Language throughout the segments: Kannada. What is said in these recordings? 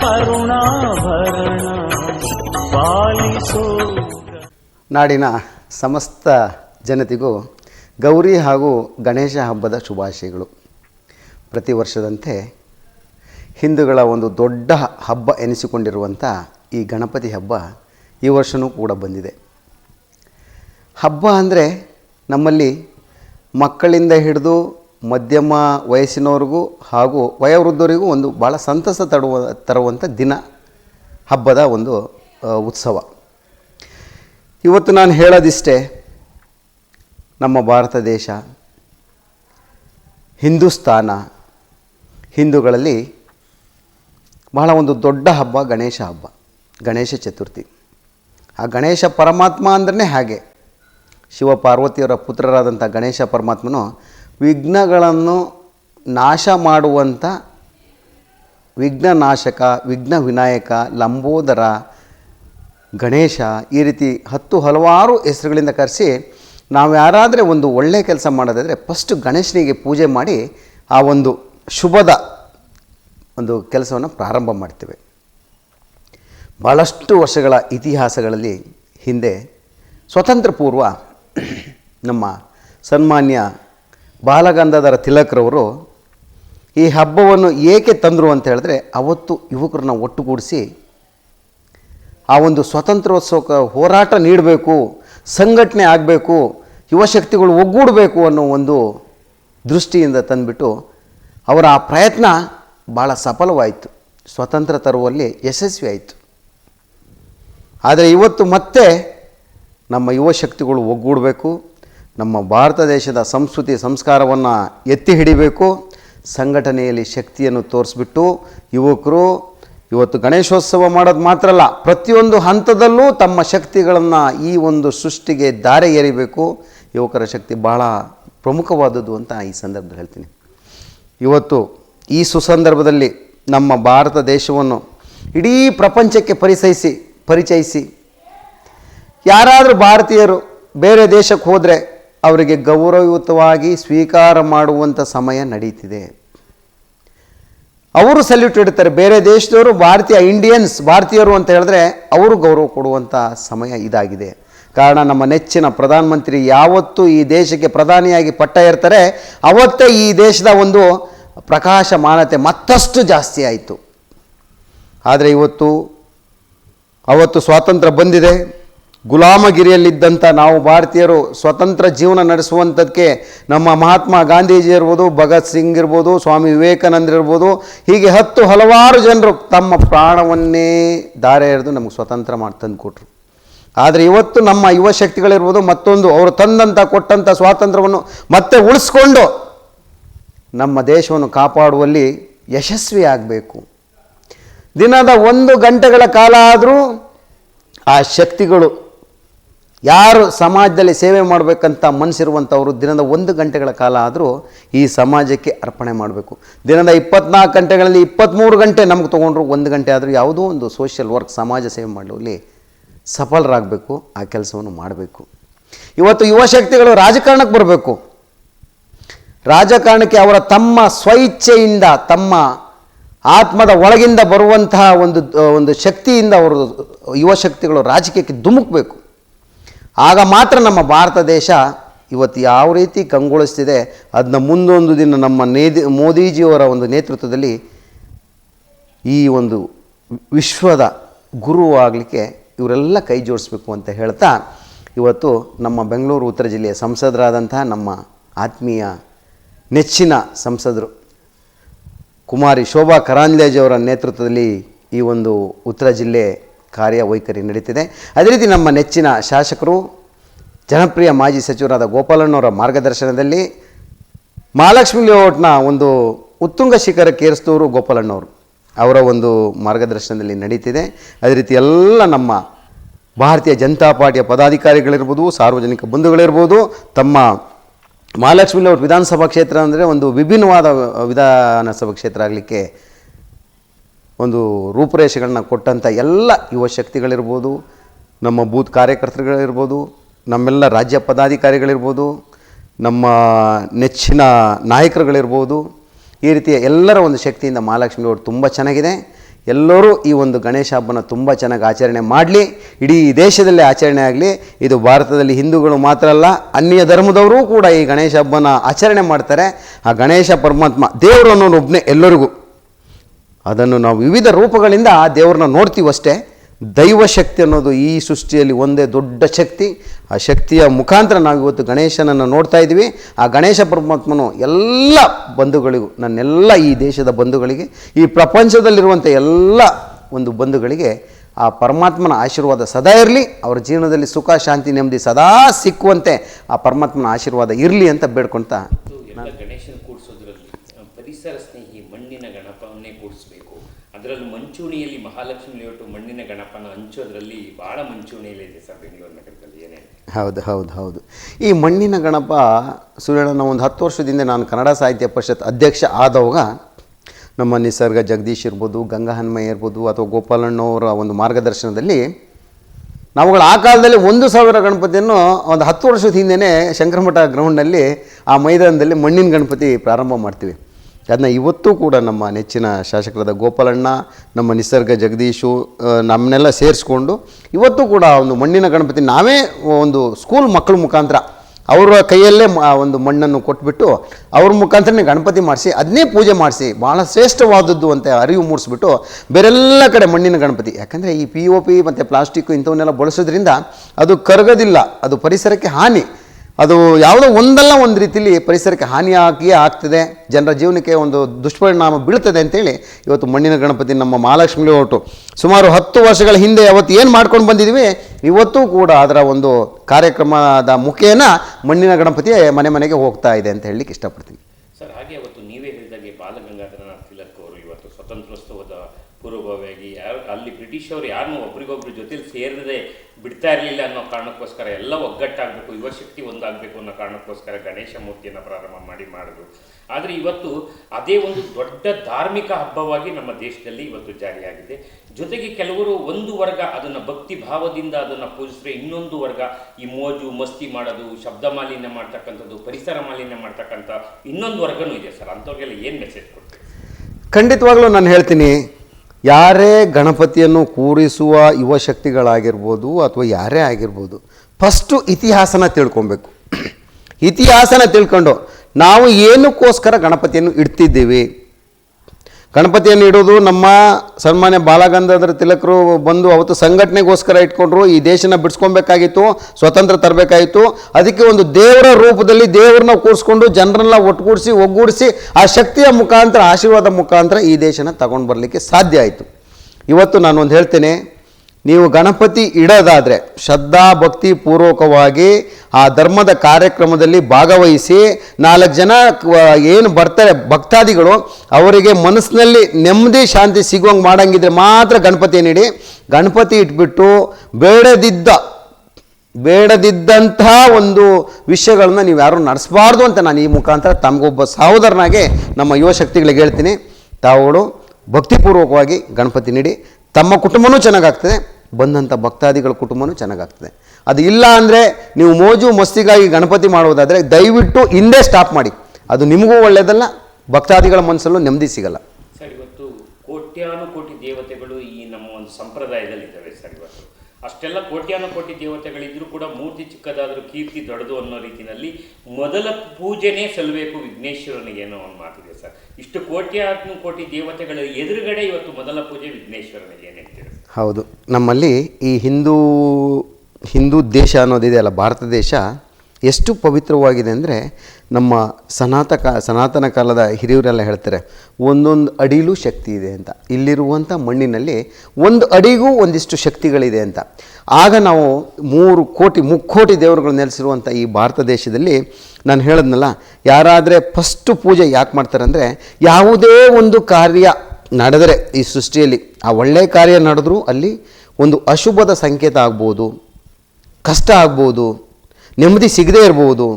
ಕರುಣಾಭರಣ ಪಾಲಿಸೋ ನಾಡಿನ ಸಮಸ್ತ ಜನತೆಗೂ ಗೌರಿ ಹಾಗೂ ಗಣೇಶ ಹಬ್ಬದ ಶುಭಾಶಯಗಳು. ಪ್ರತಿ ವರ್ಷದಂತೆ ಹಿಂದೂಗಳ ಒಂದು ದೊಡ್ಡ ಹಬ್ಬ ಎನಿಸಿಕೊಂಡಿರುವಂಥ ಈ ಗಣಪತಿ ಹಬ್ಬ ಈ ವರ್ಷವೂ ಕೂಡ ಬಂದಿದೆ. ಹಬ್ಬ ಅಂದರೆ ನಮ್ಮಲ್ಲಿ ಮಕ್ಕಳಿಂದ ಹಿಡಿದು ಮಧ್ಯಮ ವಯಸ್ಸಿನವ್ರಿಗೂ ಹಾಗೂ ವಯೋವೃದ್ಧರಿಗೂ ಒಂದು ಭಾಳ ಸಂತಸ ತಡುವ ತರುವಂಥ ದಿನ, ಹಬ್ಬದ ಒಂದು ಉತ್ಸವ. ಇವತ್ತು ನಾನು ಹೇಳೋದಿಷ್ಟೇ ನಮ್ಮ ಭಾರತ ದೇಶ, ಹಿಂದೂಸ್ತಾನ, ಹಿಂದೂಗಳಲ್ಲಿ ಬಹಳ ಒಂದು ದೊಡ್ಡ ಹಬ್ಬ ಗಣೇಶ ಹಬ್ಬ, ಗಣೇಶ ಚತುರ್ಥಿ. ಆ ಗಣೇಶ ಪರಮಾತ್ಮ ಅಂದ್ರೆ ಹಾಗೆ. ಶಿವ ಪಾರ್ವತಿಯವರ ಪುತ್ರರಾದಂಥ ಗಣೇಶ ಪರಮಾತ್ಮನು ವಿಘ್ನಗಳನ್ನು ನಾಶ ಮಾಡುವಂಥ ವಿಘ್ನನಾಶಕ ವಿಘ್ನ ವಿನಾಯಕ ಲಂಬೋದರ, ಗಣೇಶ ಈ ರೀತಿ ಹತ್ತು ಹಲವಾರು ಹೆಸರುಗಳಿಂದ ಕರೆಸಿ ನಾವು ಯಾರಾದರೆ ಒಂದು ಒಳ್ಳೆಯ ಕೆಲಸ ಮಾಡೋದಾದರೆ ಫಸ್ಟ್ ಗಣೇಶನಿಗೆ ಪೂಜೆ ಮಾಡಿ ಆ ಒಂದು ಶುಭದ ಒಂದು ಕೆಲಸವನ್ನು ಪ್ರಾರಂಭ ಮಾಡ್ತೇವೆ. ಭಾಳಷ್ಟು ವರ್ಷಗಳ ಇತಿಹಾಸಗಳಲ್ಲಿ ಹಿಂದೆ ಸ್ವತಂತ್ರ ಪೂರ್ವ ನಮ್ಮ ಸನ್ಮಾನ್ಯ ಬಾಲಗಂಗಾಧರ ತಿಲಕ್ರವರು ಈ ಹಬ್ಬವನ್ನು ಏಕೆ ತಂದರು ಅಂತ ಹೇಳಿದ್ರೆ, ಅವತ್ತು ಯುವಕರನ್ನ ಒಟ್ಟುಗೂಡಿಸಿ ಆ ಒಂದು ಸ್ವತಂತ್ರೋತ್ಸವಕ್ಕೆ ಹೋರಾಟ ನೀಡಬೇಕು, ಸಂಘಟನೆ ಆಗಬೇಕು ಯುವಶಕ್ತಿಗಳು ಒಗ್ಗೂಡಬೇಕು ಅನ್ನೋ ಒಂದು ದೃಷ್ಟಿಯಿಂದ ತಂದುಬಿಟ್ಟು ಅವರ ಆ ಪ್ರಯತ್ನ ಭಾಳ ಸಫಲವಾಯಿತು. ಸ್ವತಂತ್ರ ತರುವಲ್ಲಿ ಯಶಸ್ವಿ ಆಯಿತು. ಆದರೆ ಇವತ್ತು ಮತ್ತೆ ನಮ್ಮ ಯುವಶಕ್ತಿಗಳು ಒಗ್ಗೂಡಬೇಕು ನಮ್ಮ ಭಾರತ ದೇಶದ ಸಂಸ್ಕೃತಿ ಸಂಸ್ಕಾರವನ್ನು ಎತ್ತಿ ಹಿಡಿಬೇಕು, ಸಂಘಟನೆಯಲ್ಲಿ ಶಕ್ತಿಯನ್ನು ತೋರಿಸ್ಬಿಟ್ಟು ಯುವಕರು ಇವತ್ತು ಗಣೇಶೋತ್ಸವ ಮಾಡೋದು ಮಾತ್ರ ಅಲ್ಲ ಪ್ರತಿಯೊಂದು ಹಂತದಲ್ಲೂ ತಮ್ಮ ಶಕ್ತಿಗಳನ್ನು ಈ ಒಂದು ಸೃಷ್ಟಿಗೆ ದಾರೆ ಎರಿಬೇಕು ಯುವಕರ ಶಕ್ತಿ ಬಹಳ ಪ್ರಮುಖವಾದದ್ದು ಅಂತ ಈ ಸಂದರ್ಭದಲ್ಲಿ ಹೇಳ್ತೀನಿ. ಇವತ್ತು ಈ ಸುಸಂದರ್ಭದಲ್ಲಿ ನಮ್ಮ ಭಾರತ ದೇಶವನ್ನು ಇಡೀ ಪ್ರಪಂಚಕ್ಕೆ ಪರಿಚಯಿಸಿ ಪರಿಚಯಿಸಿ. ಯಾರಾದರೂ ಭಾರತೀಯರು ಬೇರೆ ದೇಶಕ್ಕೆ ಹೋದರೆ ಅವರಿಗೆ ಗೌರವಯುತವಾಗಿ ಸ್ವೀಕಾರ ಮಾಡುವಂಥ ಸಮಯ ನಡೀತಿದೆ. ಅವರು ಸಲ್ಯೂಟ್ ಇಡ್ತಾರೆ. ಬೇರೆ ದೇಶದವರು, ಭಾರತೀಯ ಇಂಡಿಯನ್ಸ್ ಭಾರತೀಯರು ಅಂತ ಹೇಳಿದ್ರೆ ಅವರು ಗೌರವ ಕೊಡುವಂಥ ಸಮಯ ಇದಾಗಿದೆ. ಕಾರಣ ನಮ್ಮ ನೆಚ್ಚಿನ ಪ್ರಧಾನಮಂತ್ರಿ ಯಾವತ್ತು ಈ ದೇಶಕ್ಕೆ ಪ್ರಧಾನಿಯಾಗಿ ಪಟ್ಟ ಇರ್ತಾರೆ ಅವತ್ತೇ ಈ ದೇಶದ ಒಂದು ಪ್ರಕಾಶಮಾನತೆ ಮತ್ತಷ್ಟು ಜಾಸ್ತಿ ಆಯಿತು. ಆದರೆ ಇವತ್ತು, ಅವತ್ತು ಸ್ವಾತಂತ್ರ್ಯ ಬಂದಿದೆ. ಗುಲಾಮಗಿರಿಯಲ್ಲಿದ್ದಂಥ ನಾವು ಭಾರತೀಯರು ಸ್ವತಂತ್ರ ಜೀವನ ನಡೆಸುವಂಥದ್ದಕ್ಕೆ ನಮ್ಮ ಮಹಾತ್ಮ ಗಾಂಧೀಜಿ ಇರ್ಬೋದು, ಭಗತ್ ಸಿಂಗ್ ಇರ್ಬೋದು, ಸ್ವಾಮಿ ವಿವೇಕಾನಂದ ಇರ್ಬೋದು, ಹೀಗೆ ಹತ್ತು ಹಲವಾರು ಜನರು ತಮ್ಮ ಪ್ರಾಣವನ್ನೇ ದಾರೆ ಎರೆದು ನಮಗೆ ಸ್ವತಂತ್ರ ಮಾಡಿ ತಂದು ಕೊಟ್ಟರು ಆದರೆ ಇವತ್ತು ನಮ್ಮ ಯುವ ಶಕ್ತಿಗಳಿರ್ಬೋದು, ಮತ್ತೊಂದು ಅವರು ತಂದಂಥ, ಕೊಟ್ಟಂಥ ಸ್ವಾತಂತ್ರ್ಯವನ್ನು ಮತ್ತೆ ಉಳಿಸ್ಕೊಂಡು ನಮ್ಮ ದೇಶವನ್ನು ಕಾಪಾಡುವಲ್ಲಿ ಯಶಸ್ವಿ ಆಗಬೇಕು. ದಿನದ ಒಂದು ಗಂಟೆಗಳ ಕಾಲ ಆದರೂ ಆ ಶಕ್ತಿಗಳು ಯಾರು ಸಮಾಜದಲ್ಲಿ ಸೇವೆ ಮಾಡಬೇಕಂತ ಮನಸ್ಸಿರುವಂಥವರು ದಿನದ ಒಂದು ಗಂಟೆಗಳ ಕಾಲ ಆದರೂ ಈ ಸಮಾಜಕ್ಕೆ ಅರ್ಪಣೆ ಮಾಡಬೇಕು. ದಿನದ ಇಪ್ಪತ್ನಾಲ್ಕು ಗಂಟೆಗಳಲ್ಲಿ ಇಪ್ಪತ್ತ್ಮೂರು ಗಂಟೆ ನಮಗೆ ತೊಗೊಂಡ್ರು ಒಂದು ಗಂಟೆ ಆದರೂ ಯಾವುದೋ ಒಂದು ಸೋಷಿಯಲ್ ವರ್ಕ್ ಸಮಾಜ ಸೇವೆ ಮಾಡುವಲ್ಲಿ ಸಫಲರಾಗಬೇಕು, ಆ ಕೆಲಸವನ್ನು ಮಾಡಬೇಕು. ಇವತ್ತು ಯುವ ಶಕ್ತಿಗಳು ರಾಜಕಾರಣಕ್ಕೆ ಬರಬೇಕು. ರಾಜಕಾರಣಕ್ಕೆ ಅವರ ತಮ್ಮ ಸ್ವಇಚ್ಛೆಯಿಂದ ತಮ್ಮ ಆತ್ಮದ ಒಳಗಿಂದ ಬರುವಂತಹ ಒಂದು ಒಂದು ಶಕ್ತಿಯಿಂದ ಅವರು ಯುವ ಶಕ್ತಿಗಳು ರಾಜಕೀಯಕ್ಕೆ ಧುಮುಕಬೇಕು. ಆಗ ಮಾತ್ರ ನಮ್ಮ ಭಾರತ ದೇಶ ಇವತ್ತು ಯಾವ ರೀತಿ ಕಂಗೊಳಿಸ್ತಿದೆ ಅದನ್ನ ಮುಂದೊಂದು ದಿನ ನಮ್ಮ ನೇದಿ, ಮೋದಿಜಿಯವರ ಒಂದು ನೇತೃತ್ವದಲ್ಲಿ ಈ ಒಂದು ವಿಶ್ವದ ಗುರು ಆಗಲಿಕ್ಕೆ ಇವರೆಲ್ಲ ಕೈ ಜೋಡಿಸ್ಬೇಕು ಅಂತ ಹೇಳ್ತಾ ಇವತ್ತು ನಮ್ಮ ಬೆಂಗಳೂರು ಉತ್ತರ ಜಿಲ್ಲೆಯ ಸಂಸದರಾದಂತಹ ನಮ್ಮ ಆತ್ಮೀಯ ನೆಚ್ಚಿನ ಸಂಸದರು ಕುಮಾರಿ ಶೋಭಾ ಕರಾಂದ್ಲೇಜೆಯವರ ನೇತೃತ್ವದಲ್ಲಿ ಈ ಒಂದು ಉತ್ತರ ಜಿಲ್ಲೆ ಕಾರ್ಯವೈಖರಿ ನಡೀತಿದೆ. ಅದೇ ರೀತಿ ನಮ್ಮ ನೆಚ್ಚಿನ ಶಾಸಕರು, ಜನಪ್ರಿಯ ಮಾಜಿ ಸಚಿವರಾದ ಗೋಪಾಲಣ್ಣವರ ಮಾರ್ಗದರ್ಶನದಲ್ಲಿ ಮಹಾಲಕ್ಷ್ಮಿ ಲೇಔಟ್ನ ಒಂದು ಉತ್ತುಂಗ ಶಿಖರ ಕೇರಿಸಿದವರು ಗೋಪಾಲಣ್ಣವರು. ಅವರ ಒಂದು ಮಾರ್ಗದರ್ಶನದಲ್ಲಿ ನಡೀತಿದೆ. ಅದೇ ರೀತಿ ಎಲ್ಲ ನಮ್ಮ ಭಾರತೀಯ ಜನತಾ ಪಾರ್ಟಿಯ ಪದಾಧಿಕಾರಿಗಳಿರ್ಬೋದು, ಸಾರ್ವಜನಿಕ ಬಂಧುಗಳಿರ್ಬೋದು, ತಮ್ಮ ಮಹಾಲಕ್ಷ್ಮಿ ಲೇಔಟ್ ವಿಧಾನಸಭಾ ಕ್ಷೇತ್ರ ಅಂದರೆ ಒಂದು ವಿಭಿನ್ನವಾದ ವಿಧಾನಸಭಾ ಕ್ಷೇತ್ರ ಆಗಲಿಕ್ಕೆ ಒಂದು ರೂಪುರೇಷೆಗಳನ್ನ ಕೊಟ್ಟಂಥ ಎಲ್ಲ ಯುವ ಶಕ್ತಿಗಳಿರ್ಬೋದು, ನಮ್ಮ ಬೂತ್ ಕಾರ್ಯಕರ್ತರುಗಳಿರ್ಬೋದು, ನಮ್ಮೆಲ್ಲ ರಾಜ್ಯ ಪದಾಧಿಕಾರಿಗಳಿರ್ಬೋದು, ನಮ್ಮ ನೆಚ್ಚಿನ ನಾಯಕರುಗಳಿರ್ಬೋದು, ಈ ರೀತಿಯ ಎಲ್ಲರ ಒಂದು ಶಕ್ತಿಯಿಂದ ಮಹಾಲಕ್ಷ್ಮಿ ಅವರು ತುಂಬ ಚೆನ್ನಾಗಿದೆ. ಎಲ್ಲರೂ ಈ ಒಂದು ಗಣೇಶ ಹಬ್ಬನ ತುಂಬ ಚೆನ್ನಾಗಿ ಆಚರಣೆ ಮಾಡಲಿ. ಇಡೀ ದೇಶದಲ್ಲೇ ಆಚರಣೆ ಆಗಲಿ. ಇದು ಭಾರತದಲ್ಲಿ ಹಿಂದೂಗಳು ಮಾತ್ರ ಅಲ್ಲ, ಅನ್ಯ ಧರ್ಮದವರೂ ಕೂಡ ಈ ಗಣೇಶ ಹಬ್ಬನ ಆಚರಣೆ ಮಾಡ್ತಾರೆ. ಆ ಗಣೇಶ ಪರಮಾತ್ಮ ದೇವರು ಅನ್ನೋನು ಒಬ್ಬನೇ ಎಲ್ಲರಿಗೂ. ಅದನ್ನು ನಾವು ವಿವಿಧ ರೂಪಗಳಿಂದ ಆ ದೇವರನ್ನ ನೋಡ್ತೀವಷ್ಟೇ. ದೈವಶಕ್ತಿ ದೈವ ಶಕ್ತಿ ಅನ್ನೋದು ಈ ಸೃಷ್ಟಿಯಲ್ಲಿ ಒಂದೇ ದೊಡ್ಡ ಶಕ್ತಿ. ಆ ಶಕ್ತಿಯ ಮುಖಾಂತರ ನಾವು ಇವತ್ತು ಗಣೇಶನನ್ನು ನೋಡ್ತಾ ಇದ್ದೀವಿ. ಆ ಗಣೇಶ ಪರಮಾತ್ಮನು ಎಲ್ಲ ಬಂಧುಗಳಿಗೂ ನನ್ನೆಲ್ಲ ಈ ದೇಶದ ಬಂಧುಗಳಿಗೆ ಈ ಪ್ರಪಂಚದಲ್ಲಿರುವಂಥ ಎಲ್ಲ ಒಂದು ಬಂಧುಗಳಿಗೆ ಆ ಪರಮಾತ್ಮನ ಆಶೀರ್ವಾದ ಸದಾ ಇರಲಿ ಅವರ ಜೀವನದಲ್ಲಿ ಸುಖ ಶಾಂತಿ ನೆಮ್ಮದಿ ಸದಾ ಸಿಕ್ಕುವಂತೆ ಆ ಪರಮಾತ್ಮನ ಆಶೀರ್ವಾದ ಇರಲಿ ಅಂತ ಬೇಡ್ಕೊಳ್ತಾ ಮತ್ತು ಎಲ್ಲ ಗಣೇಶನ ಕೂಡಿಸೋದ್ರಲ್ಲಿ ಅಹ್, ಪರಿಸರ ಸ್ನೇಹಿ ಮಣ್ಣಿನ ಗಣಪವನ್ನೇ ಕೂಡಿಸ್ಬೇಕು ಅದರಲ್ಲೂ ಮಂಚೂಣಿಯಲ್ಲಿ ಮಹಾಲಕ್ಷ್ಮಿ ಲೇಔಟು ಮಣ್ಣಿನ ಗಣಪನ ಹಂಚೋದ್ರಲ್ಲಿ ಬಹಳ ಮಂಚೂಣಿಯಲ್ಲಿದೆ ಸರ್ ಬೆಂಗಳೂರು ನಗರದಲ್ಲಿ, ಏನೇ ಹೌದು ಹೌದು ಹೌದು. ಈ ಮಣ್ಣಿನ ಗಣಪ ಸುರೇಳನ ಒಂದು ಹತ್ತು ವರ್ಷದಿಂದ ನಾನು ಕನ್ನಡ ಸಾಹಿತ್ಯ ಪರಿಷತ್ ಅಧ್ಯಕ್ಷ ಆದವಾಗ ನಮ್ಮ ನಿಸರ್ಗ ಜಗದೀಶ್ ಇರ್ಬೋದು, ಗಂಗಾ ಹನುಮಯ್ಯ ಇರ್ಬೋದು, ಅಥವಾ ಗೋಪಾಲಣ್ಣವರ ಒಂದು ಮಾರ್ಗದರ್ಶನದಲ್ಲಿ ನಾವುಗಳು ಆ ಕಾಲದಲ್ಲಿ ಒಂದು ಸಾವಿರ ಗಣಪತಿಯನ್ನು ಒಂದು ಹತ್ತು ವರ್ಷದ ಹಿಂದೆಯೇ ಶಂಕರಮಠ ಗ್ರೌಂಡ್ನಲ್ಲಿ ಆ ಮೈದಾನದಲ್ಲಿ ಮಣ್ಣಿನ ಗಣಪತಿ ಪ್ರಾರಂಭ ಮಾಡ್ತೀವಿ. ಅದನ್ನ ಇವತ್ತು ಕೂಡ ನಮ್ಮ ನೆಚ್ಚಿನ ಶಾಸಕರಾದ ಗೋಪಾಲಣ್ಣ, ನಮ್ಮ ನಿಸರ್ಗ ಜಗದೀಶು ನಮ್ಮನ್ನೆಲ್ಲ ಸೇರಿಸ್ಕೊಂಡು ಇವತ್ತು ಕೂಡ ಒಂದು ಮಣ್ಣಿನ ಗಣಪತಿ ನಾವೇ ಒಂದು ಸ್ಕೂಲ್ ಮಕ್ಕಳ ಮುಖಾಂತರ ಅವರ ಕೈಯಲ್ಲೇ ಒಂದು ಮಣ್ಣನ್ನು ಕೊಟ್ಬಿಟ್ಟು ಅವ್ರ ಮುಖಾಂತರನೇ ಗಣಪತಿ ಮಾಡಿಸಿ, ಅದನ್ನೇ ಪೂಜೆ ಮಾಡಿಸಿ ಭಾಳ ಶ್ರೇಷ್ಠವಾದದ್ದು ಅಂತ ಅರಿವು ಮೂಡಿಸ್ಬಿಟ್ಟು ಬೇರೆಲ್ಲ ಕಡೆ ಮಣ್ಣಿನ ಗಣಪತಿ. ಯಾಕಂದರೆ ಈ ಪಿ ಒ ಪಿ ಮತ್ತು ಪ್ಲಾಸ್ಟಿಕ್ಕು ಇಂಥವನ್ನೆಲ್ಲ ಬಳಸೋದ್ರಿಂದ ಅದು ಕರಗೋದಿಲ್ಲ, ಅದು ಪರಿಸರಕ್ಕೆ ಹಾನಿ. ಅದು ಯಾವುದೋ ಒಂದಲ್ಲ ಒಂದು ರೀತಿಯಲ್ಲಿ ಪರಿಸರಕ್ಕೆ ಹಾನಿಯಾಗಿಯೇ ಆಗ್ತದೆ. ಜನರ ಜೀವನಕ್ಕೆ ಒಂದು ದುಷ್ಪರಿಣಾಮ ಬೀಳ್ತದೆ ಅಂತೇಳಿ ಇವತ್ತು ಮಣ್ಣಿನ ಗಣಪತಿ ನಮ್ಮ ಮಹಾಲಕ್ಷ್ಮಿ ಹೊರಟು. ಸುಮಾರು ಹತ್ತು ವರ್ಷಗಳ ಹಿಂದೆ ಅವತ್ತು ಏನು ಮಾಡ್ಕೊಂಡು ಬಂದಿದ್ವಿ? ಇವತ್ತು ಕೂಡ ಅದರ ಒಂದು ಕಾರ್ಯಕ್ರಮದ ಮುಖೇನ ಮಣ್ಣಿನ ಗಣಪತಿ ಮನೆ ಮನೆಗೆ ಹೋಗ್ತಾ ಇದೆ ಅಂತ ಹೇಳಲಿಕ್ಕೆ ಇಷ್ಟಪಡ್ತೀನಿ. ಸರ್, ಹಾಗೆ ಅವತ್ತು ನೀವೇ ಹೇಳಿದಾಗೆ ಬಾಲಗಂಗಾಧರನಾಥ್ ತಿಲಕ್ ಅವರು ಇವತ್ತು ಸ್ವತಂತ್ರೋತ್ಸವದ ಪೂರ್ವಭಾವಿಯಾಗಿ ಯಾರು ಅಲ್ಲಿ ಬ್ರಿಟಿಷ್ ಅವರು ಯಾರನ್ನೂ ಒಬ್ರಿಗೊಬ್ರು ಜೊತೆಲಿ ಸೇರದೆ ಬಿಡ್ತಾ ಇರಲಿಲ್ಲ ಅನ್ನೋ ಕಾರಣಕ್ಕೋಸ್ಕರ ಎಲ್ಲ ಒಗ್ಗಟ್ಟಾಗಬೇಕು ಯುವಶಕ್ತಿ ಒಂದಾಗಬೇಕು ಅನ್ನೋ ಕಾರಣಕ್ಕೋಸ್ಕರ ಗಣೇಶ ಮೂರ್ತಿಯನ್ನು ಪ್ರಾರಂಭ ಮಾಡಿ ಮಾಡಿದ್ರು. ಆದರೆ ಇವತ್ತು ಅದೇ ಒಂದು ದೊಡ್ಡ ಧಾರ್ಮಿಕ ಹಬ್ಬವಾಗಿ ನಮ್ಮ ದೇಶದಲ್ಲಿ ಇವತ್ತು ಜಾರಿಯಾಗಿದೆ. ಜೊತೆಗೆ ಕೆಲವರು ಒಂದು ವರ್ಗ ಅದನ್ನು ಭಕ್ತಿ ಭಾವದಿಂದ ಅದನ್ನು ಪೂಜಿಸಿದ್ರೆ ಇನ್ನೊಂದು ವರ್ಗ ಈ ಮೋಜು, ಮಸ್ತಿ ಮಾಡೋದು, ಶಬ್ದ ಮಾಲಿನ್ಯ ಮಾಡ್ತಕ್ಕಂಥದ್ದು, ಪರಿಸರ ಮಾಲಿನ್ಯ ಮಾಡ್ತಕ್ಕಂಥ ಇನ್ನೊಂದು ವರ್ಗನೂ ಇದೆ ಸರ್. ಅಂಥವ್ರಿಗೆಲ್ಲ ಏನು ಮೆಸೇಜ್ ಕೊಡ್ತೀವಿ ಖಂಡಿತವಾಗ್ಲೂ ನಾನು ಹೇಳ್ತೀನಿ ಯಾರೇ ಗಣಪತಿಯನ್ನು ಕೂರಿಸುವ ಯುವ ಶಕ್ತಿಗಳಾಗಿರ್ಬೋದು ಅಥವಾ ಯಾರೇ ಆಗಿರ್ಬೋದು ಫಸ್ಟು ಇತಿಹಾಸನ ತಿಳ್ಕೊಬೇಕು. ಇತಿಹಾಸನ ತಿಳ್ಕೊಂಡು ನಾವು ಏನಕ್ಕೋಸ್ಕರ ಗಣಪತಿಯನ್ನು ಇಡ್ತಿದ್ದೀವಿ? ಗಣಪತಿಯನ್ನು ಇಡೋದು ನಮ್ಮ ಸನ್ಮಾನ್ಯ ಬಾಲಗಂಗಾಧರ ತಿಲಕರು ಬಂದು ಅವತ್ತು ಸಂಘಟನೆಗೋಸ್ಕರ ಇಟ್ಕೊಂಡ್ರು, ಈ ದೇಶನ ಬಿಡಿಸ್ಕೊಬೇಕಾಗಿತ್ತು ಸ್ವತಂತ್ರ ತರಬೇಕಾಗಿತ್ತು. ಅದಕ್ಕೆ ಒಂದು ದೇವರ ರೂಪದಲ್ಲಿ ದೇವರನ್ನ ಕೂರಿಸ್ಕೊಂಡು ಜನರನ್ನ ಒಟ್ಟುಗೂಡಿಸಿ, ಒಗ್ಗೂಡಿಸಿ, ಆ ಶಕ್ತಿಯ ಮುಖಾಂತರ, ಆಶೀರ್ವಾದ ಮುಖಾಂತರ ಈ ದೇಶನ ತಗೊಂಡು ಬರಲಿಕ್ಕೆ ಸಾಧ್ಯ ಆಯಿತು. ಇವತ್ತು ನಾನು ಒಂದು ಹೇಳ್ತೇನೆ ನೀವು ಗಣಪತಿ ಇಡೋದಾದರೆ ಶ್ರದ್ಧಾ ಭಕ್ತಿ ಪೂರ್ವಕವಾಗಿ ಆ ಧರ್ಮದ ಕಾರ್ಯಕ್ರಮದಲ್ಲಿ ಭಾಗವಹಿಸಿ ನಾಲ್ಕು ಜನ ಏನು ಬರ್ತಾರೆ ಭಕ್ತಾದಿಗಳು, ಅವರಿಗೆ ಮನಸ್ಸಿನಲ್ಲಿ ನೆಮ್ಮದಿ ಶಾಂತಿ ಸಿಗುವಂಗೆ ಮಾಡಂಗಿದ್ರೆ ಮಾತ್ರ ಗಣಪತಿ ನೀಡಿ ಗಣಪತಿ ಇಟ್ಬಿಟ್ಟು ಬೇಡದಿದ್ದ ಬೇಡದಿದ್ದಂತಹ ಒಂದು ವಿಷಯಗಳನ್ನ ನೀವು ಯಾರು ನಡೆಸಬಾರ್ದು ಅಂತ ನಾನು ಈ ಮುಖಾಂತರ ತಮಗೊಬ್ಬ ಸಹೋದರನಾಗೆ ನಮ್ಮ ಯುವ ಶಕ್ತಿಗಳಿಗೆ ಹೇಳ್ತೀನಿ. ತಾವುಗಳು ಭಕ್ತಿಪೂರ್ವಕವಾಗಿ ಗಣಪತಿ ನೀಡಿ. ತಮ್ಮ ಕುಟುಂಬನೂ ಚೆನ್ನಾಗಾಗ್ತದೆ ಬಂದಂಥ ಭಕ್ತಾದಿಗಳ ಕುಟುಂಬನೂ ಚೆನ್ನಾಗಾಗ್ತದೆ. ಅದು ಇಲ್ಲ ಅಂದರೆ ನೀವು ಮೋಜು ಮಸ್ತಿಗಾಗಿ ಗಣಪತಿ ಮಾಡುವುದಾದರೆ ದಯವಿಟ್ಟು ಹಿಂದೆ ಸ್ಟಾಪ್ ಮಾಡಿ. ಅದು ನಿಮಗೂ ಒಳ್ಳೆಯದಲ್ಲ ಭಕ್ತಾದಿಗಳ ಮನಸ್ಸಲ್ಲೂ ನೆಮ್ಮದಿ ಸಿಗಲ್ಲ. ಸರ್, ಇವತ್ತು ಕೋಟ್ಯಾನು ಕೋಟಿ ದೇವತೆಗಳು ಈ ನಮ್ಮ ಒಂದು ಸಂಪ್ರದಾಯದಲ್ಲಿ ಇದ್ದಾವೆ ಸರ್, ಇವತ್ತು. ಅಷ್ಟೆಲ್ಲ ಕೋಟ್ಯಾನು ಕೋಟಿ ದೇವತೆಗಳಿದ್ರೂ ಕೂಡ ಮೂರ್ತಿ ಚಿಕ್ಕದಾದರೂ ಕೀರ್ತಿ ದೊಡ್ಡದು ಅನ್ನೋ ರೀತಿಯಲ್ಲಿ ಮೊದಲ ಪೂಜೆನೇ ಸಲ್ಲಬೇಕು ವಿಘ್ನೇಶ್ವರನಿಗೆ ಅನ್ನೋ ಒಂದು ಮಾತಿದೆ ಸರ್. ಇಷ್ಟು ಕೋಟ್ಯಾನು ಕೋಟಿ ದೇವತೆಗಳ ಎದುರುಗಡೆ ಇವತ್ತು ಮೊದಲ ಪೂಜೆ ವಿಘ್ನೇಶ್ವರನಿಗೆ ಏನು ಹೇಳ್ತೀರಿ ಹೌದು. ನಮ್ಮಲ್ಲಿ ಈ ಹಿಂದೂ ಹಿಂದೂ ದೇಶ ಅನ್ನೋದಿದೆಯಲ್ಲ ಭಾರತ ದೇಶ ಎಷ್ಟು ಪವಿತ್ರವಾಗಿದೆ ಅಂದರೆ ನಮ್ಮ ಸನಾತಕ, ಸನಾತನ ಕಾಲದ ಹಿರಿಯರೆಲ್ಲ ಹೇಳ್ತಾರೆ, ಒಂದೊಂದು ಅಡಿಲೂ ಶಕ್ತಿ ಇದೆ ಅಂತ. ಇಲ್ಲಿರುವಂಥ ಮಣ್ಣಿನಲ್ಲಿ ಒಂದು ಅಡಿಗೂ ಒಂದಿಷ್ಟು ಶಕ್ತಿಗಳಿದೆ ಅಂತ. ಆಗ ನಾವು ಮೂರು ಕೋಟಿ, ಮುಕ್ಕೋಟಿ ದೇವರುಗಳು ನೆಲೆಸಿರುವಂಥ ಈ ಭಾರತ ದೇಶದಲ್ಲಿ ನಾನು ಹೇಳಿದ್ನಲ್ಲ, ಯಾರಾದರೆ ಫಸ್ಟು ಪೂಜೆ ಯಾಕೆ ಮಾಡ್ತಾರೆ ಅಂದರೆ ಯಾವುದೇ ಒಂದು ಕಾರ್ಯ ನಡೆದರೆ ಈ ಸೃಷ್ಟಿಯಲ್ಲಿ, ಆ ಒಳ್ಳೆಯ ಕಾರ್ಯ ನಡೆದ್ರೂ ಅಲ್ಲಿ ಒಂದು ಅಶುಭದ ಸಂಕೇತ ಆಗ್ಬೋದು, ಕಷ್ಟ ಆಗ್ಬೋದು ನೆಮ್ಮದಿ ಸಿಗದೇ ಇರ್ಬೋದು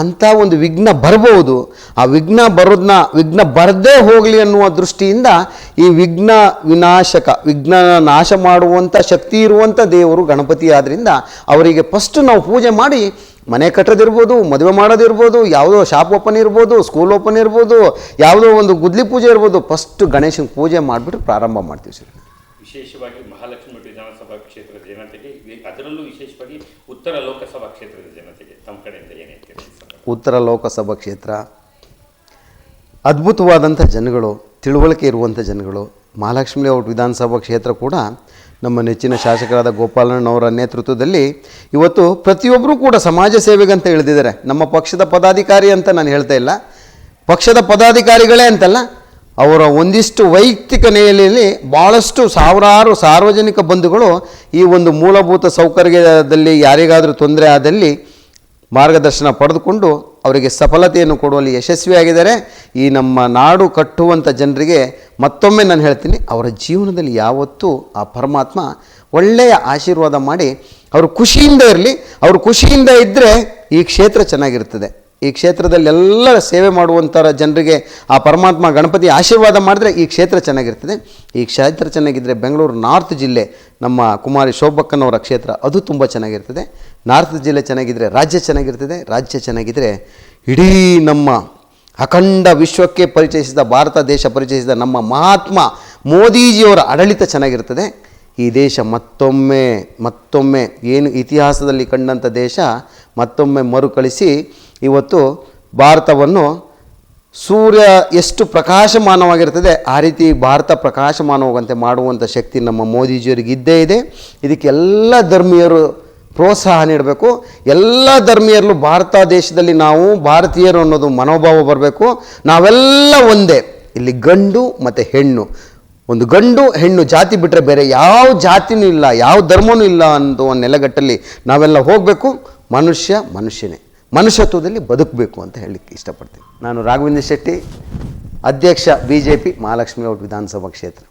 ಅಂಥ ಒಂದು ವಿಘ್ನ ಬರಬಹುದು ಆ ವಿಘ್ನ ಬರೋದನ್ನ ವಿಘ್ನ ಬರದೇ ಹೋಗಲಿ ಅನ್ನುವ ದೃಷ್ಟಿಯಿಂದ ಈ ವಿಘ್ನ ವಿನಾಶಕ, ವಿಘ್ನ ನಾಶ ಮಾಡುವಂಥ ಶಕ್ತಿ ಇರುವಂಥ ದೇವರು ಗಣಪತಿ ಆದ್ದರಿಂದ ಅವರಿಗೆ ಫಸ್ಟ್ ನಾವು ಪೂಜೆ ಮಾಡಿ ಮನೆ ಕಟ್ಟೋದಿರ್ಬೋದು, ಮದುವೆ ಮಾಡೋದಿರ್ಬೋದು, ಯಾವುದೋ ಶಾಪ್ ಓಪನ್ ಇರ್ಬೋದು ಸ್ಕೂಲ್ ಓಪನ್ ಇರ್ಬೋದು, ಯಾವುದೋ ಒಂದು ಗುದ್ಲಿ ಪೂಜೆ ಇರ್ಬೋದು ಫಸ್ಟ್ ಗಣೇಶನ ಪೂಜೆ ಮಾಡಿಬಿಟ್ಟು ಪ್ರಾರಂಭ ಮಾಡ್ತೀವಿ ಸರ್. ವಿಶೇಷವಾಗಿ ಮಹಾಲಕ್ಷ್ಮಿ ವಿಧಾನಸಭಾ ಕ್ಷೇತ್ರದ ಜನತೆಗೆ ಅದರಲ್ಲೂ ವಿಶೇಷವಾಗಿ ಉತ್ತರ ಲೋಕಸಭಾ ಕ್ಷೇತ್ರದ ಜನತೆಗೆ ತಮ್ಮ ಕಡೆಯಿಂದ ಏನು ಹೇಳ್ತೀರಿ ಈ ಸಂದರ್ಭ? ಉತ್ತರ ಲೋಕಸಭಾ ಕ್ಷೇತ್ರ. ಅದ್ಭುತವಾದಂಥ ಜನಗಳು, ತಿಳುವಳಿಕೆ ಇರುವಂಥ ಜನಗಳು, ಮಹಾಲಕ್ಷ್ಮಿ ಲೇಔಟ್ ವಿಧಾನಸಭಾ ಕ್ಷೇತ್ರ ಕೂಡ ನಮ್ಮ ನೆಚ್ಚಿನ ಶಾಸಕರಾದ ಗೋಪಾಲಣ್ಣನವರ ನೇತೃತ್ವದಲ್ಲಿ ಇವತ್ತು ಪ್ರತಿಯೊಬ್ಬರೂ ಕೂಡ ಸಮಾಜ ಸೇವೆಗಂತ ಇಳಿದಿದ್ದಾರೆ. ನಮ್ಮ ಪಕ್ಷದ ಪದಾಧಿಕಾರಿ ಅಂತ ನಾನು ಹೇಳ್ತಾ ಇಲ್ಲ. ಪಕ್ಷದ ಪದಾಧಿಕಾರಿಗಳೇ ಅಂತಲ್ಲ, ಅವರ ಒಂದಿಷ್ಟು ವೈಯಕ್ತಿಕ ನೆಲೆಯಲ್ಲಿ ಭಾಳಷ್ಟು ಸಾವಿರಾರು ಸಾರ್ವಜನಿಕ ಬಂಧುಗಳು ಈ ಒಂದು ಮೂಲಭೂತ ಸೌಕರ್ಯದಲ್ಲಿ ಯಾರಿಗಾದರೂ ತೊಂದರೆ ಆದಲ್ಲಿ ಮಾರ್ಗದರ್ಶನ ಪಡೆದುಕೊಂಡು ಅವರಿಗೆ ಸಫಲತೆಯನ್ನು ಕೊಡುವಲ್ಲಿ ಯಶಸ್ವಿಯಾಗಿದ್ದಾರೆ. ಈ ನಮ್ಮ ನಾಡು ಕಟ್ಟುವಂಥ ಜನರಿಗೆ ಮತ್ತೊಮ್ಮೆ ನಾನು ಹೇಳ್ತೀನಿ, ಅವರ ಜೀವನದಲ್ಲಿ ಯಾವತ್ತೂ ಆ ಪರಮಾತ್ಮ ಒಳ್ಳೆಯ ಆಶೀರ್ವಾದ ಮಾಡಿ, ಅವರು ಖುಷಿಯಿಂದ ಇರಲಿ, ಅವರು ಖುಷಿಯಿಂದ ಇದ್ದರೆ ಈ ಕ್ಷೇತ್ರ ಚೆನ್ನಾಗಿರ್ತದೆ. ಈ ಕ್ಷೇತ್ರದಲ್ಲಿ ಎಲ್ಲ ಸೇವೆ ಮಾಡುವಂಥರ ಜನರಿಗೆ ಆ ಪರಮಾತ್ಮ ಗಣಪತಿ ಆಶೀರ್ವಾದ ಮಾಡಿದ್ರೆ ಈ ಕ್ಷೇತ್ರ ಚೆನ್ನಾಗಿರ್ತದೆ. ಈ ಕ್ಷೇತ್ರ ಚೆನ್ನಾಗಿದ್ದರೆ ಬೆಂಗಳೂರು ನಾರ್ತ್ ಜಿಲ್ಲೆ ನಮ್ಮ ಕುಮಾರಿ ಶೋಭಕ್ಕನವರ ಕ್ಷೇತ್ರ ಅದು ತುಂಬ ಚೆನ್ನಾಗಿರ್ತದೆ. ನಾರ್ತ್ ಜಿಲ್ಲೆ ಚೆನ್ನಾಗಿದ್ದರೆ ರಾಜ್ಯ ಚೆನ್ನಾಗಿರ್ತದೆ, ರಾಜ್ಯ ಚೆನ್ನಾಗಿದ್ದರೆ ಇಡೀ ನಮ್ಮ ಅಖಂಡ ವಿಶ್ವಕ್ಕೆ ಪರಿಚಯಿಸಿದ, ಭಾರತ ದೇಶ ಪರಿಚಯಿಸಿದ ನಮ್ಮ ಮಹಾತ್ಮ ಮೋದಿಜಿಯವರ ಆಡಳಿತ ಚೆನ್ನಾಗಿರ್ತದೆ. ಈ ದೇಶ ಮತ್ತೊಮ್ಮೆ ಮತ್ತೊಮ್ಮೆ ಏನು ಇತಿಹಾಸದಲ್ಲಿ ಕಂಡಂಥ ದೇಶ ಮತ್ತೊಮ್ಮೆ ಮರುಕಳಿಸಿ ಇವತ್ತು ಭಾರತವನ್ನು ಸೂರ್ಯ ಎಷ್ಟು ಪ್ರಕಾಶಮಾನವಾಗಿರ್ತದೆ, ಆ ರೀತಿ ಭಾರತ ಪ್ರಕಾಶಮಾನವಾಗುವಂತೆ ಮಾಡುವಂಥ ಶಕ್ತಿ ನಮ್ಮ ಮೋದಿಜಿಯವರಿಗೆ ಇದ್ದೇ ಇದೆ. ಇದಕ್ಕೆಲ್ಲ ಧರ್ಮೀಯರು ಪ್ರೋತ್ಸಾಹ ನೀಡಬೇಕು. ಎಲ್ಲ ಧರ್ಮೀಯರಲ್ಲೂ ಭಾರತ ದೇಶದಲ್ಲಿ ನಾವು ಭಾರತೀಯರು ಅನ್ನೋದು ಮನೋಭಾವ ಬರಬೇಕು. ನಾವೆಲ್ಲ ಒಂದೇ. ಇಲ್ಲಿ ಗಂಡು ಮತ್ತು ಹೆಣ್ಣು. ಒಂದು ಗಂಡು, ಹೆಣ್ಣು ಜಾತಿ ಬಿಟ್ಟರೆ ಬೇರೆ ಯಾವ ಜಾತಿನೂ ಇಲ್ಲ, ಯಾವ ಧರ್ಮನೂ ಇಲ್ಲ ಅಂತ ಒಂದು ನೆಲೆಗಟ್ಟಲ್ಲಿ ನಾವೆಲ್ಲ ಹೋಗಬೇಕು. ಮನುಷ್ಯ ಮನುಷ್ಯನೇ. ಮನುಷ್ಯತ್ವದಲ್ಲಿ ಬದುಕಬೇಕು ಅಂತ ಹೇಳಲಿಕ್ಕೆ ಇಷ್ಟಪಡ್ತೀನಿ. ನಾನು ರಾಘವೇಂದ್ರ ಶೆಟ್ಟಿ, ಅಧ್ಯಕ್ಷ B J P Mahalakshmi out ವಿಧಾನಸಭಾ ಕ್ಷೇತ್ರ.